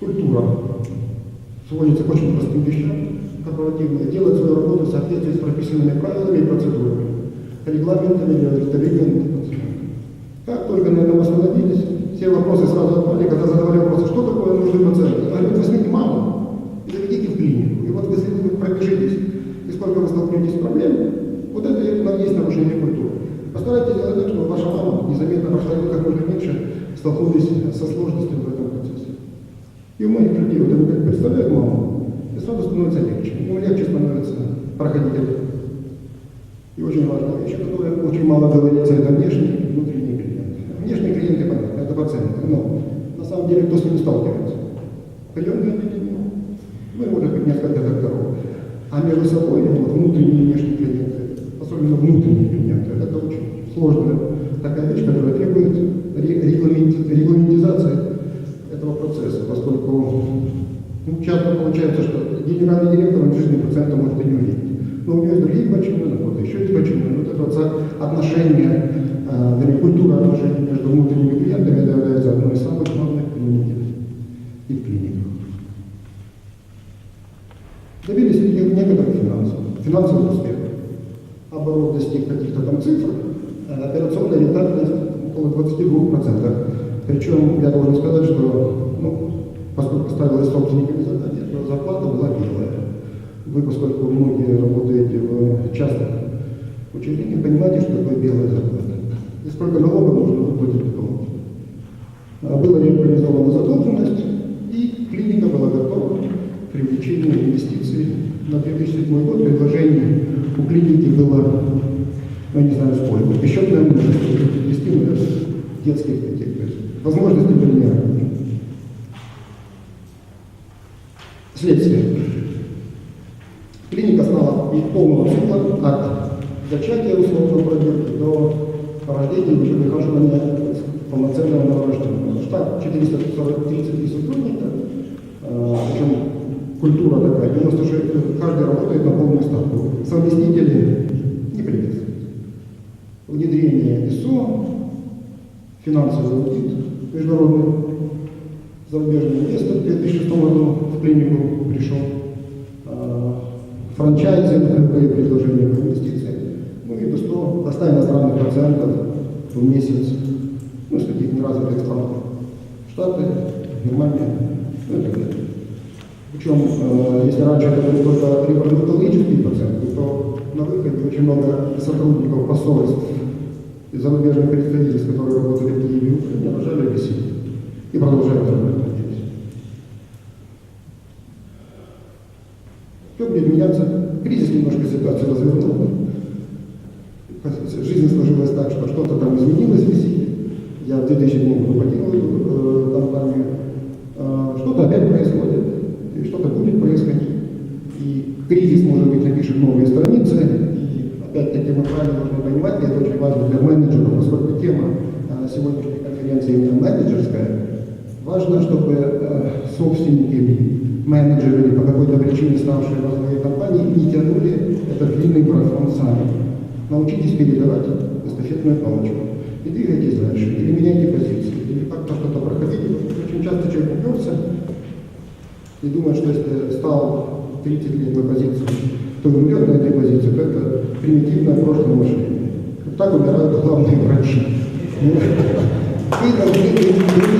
культура сводится к очень простым вещам, корпоративная, делать свою работу в соответствии с прописанными правилами и процедурами, регламентами или удостоверениями. Как только на этом остановились, все вопросы сразу отпали, когда задавали вопросы, что такое нужны пациенты. Я говорю, возьмите маму и заведите в клинику. И вот если вы пробежитесь, и сколько вы столкнетесь с проблемой, вот это есть нарушение культуры. Постарайтесь сделать так, чтобы ваша мама незаметно прошла как можно меньше столкнулись со сложностями. И у многих людей, вот они как представляют маму, и сразу становится легче. Ему легче становится проходить это. И очень важная вещь, о которой очень мало говорится, это внешний и внутренний клиент. Внешние клиенты, понятно, это пациенты, но на самом деле кто с ними сталкивается? Приемное отделение, ну и может быть несколько докторов. А между собой вот, внутренние и внешние клиенты, особенно внутренние клиенты, это очень сложная такая вещь, которая требует процесса, поскольку ну, часто получается, что генеральный директор в жизни пациента может и не увидеть. Но у него есть другие почины, вот еще есть почины. Вот это вот со- отношение, э, культура отношений между внутренними клиентами это является одной из самых главных применений и в клиниках. Добились некоторых финансов, финансовых успехов. Оборот достиг каких-то там цифр, э, операционная рентабельность около 22%. Причем я должен сказать, что ну, поскольку ставилась собственниками задание, то зарплата была белая. Вы, поскольку многие работаете в частных учреждениях, понимаете, что такое белая зарплата. И сколько налогов нужно выплатить потом. А, Была реорганизована задолженность, и клиника была готова к привлечению инвестиций. На 2007 год предложение у клиники было, ну, я не знаю сколько, счетное множество, 10 наверное, детских есть возможности были неравные. Следствие. Клиника стала и полного цикла от зачатия условной проверки до рождения уже выхаживания полноценного новорожденного. Штат 433 сотрудника, э, причем культура такая, 96, каждый работает на полную ставку. Совместители не приветствуют. Внедрение ИСО, финансовый аудит международный, зарубежный инвестор в 2006 году в клинику пришел, э, франчайзинг, любые предложения по инвестициям, ну и до 100, до 100 иностранных пациентов в месяц, ну, из таких неразвитых стран. Штаты, Германия, ну и так далее. Причем, э, если раньше это были только репродуктологические пациенты, то на выходе очень много сотрудников посольств и зарубежных представительств, которые работали в Киеве рожали в России и продолжают работать, Все будет меняться. Кризис немножко ситуацию развернул. Жизнь сложилась так, что что-то там изменилось в России. Я в 2007 году эту э, компанию. Э, что-то опять происходит, что-то будет происходить. И кризис, может быть, напишет новые страницы. И опять-таки мы правильно должны понимать, и это очень важно для менеджеров, поскольку тема э, сегодняшней конференции именно менеджерская. Важно, чтобы э, собственники, менеджеры по какой-то причине ставшие во компании не тянули этот длинный марафон сами. Научитесь передавать эстафетную палочку. И двигайтесь дальше, или меняйте позиции, или как-то что-то проходите. Очень часто человек уперся и думает, что если стал 30 лет на позицию, то умрет на этой позиции, то это примитивное прошлое мышление. Вот так умирают главные врачи. Должны быть другими менеджерами.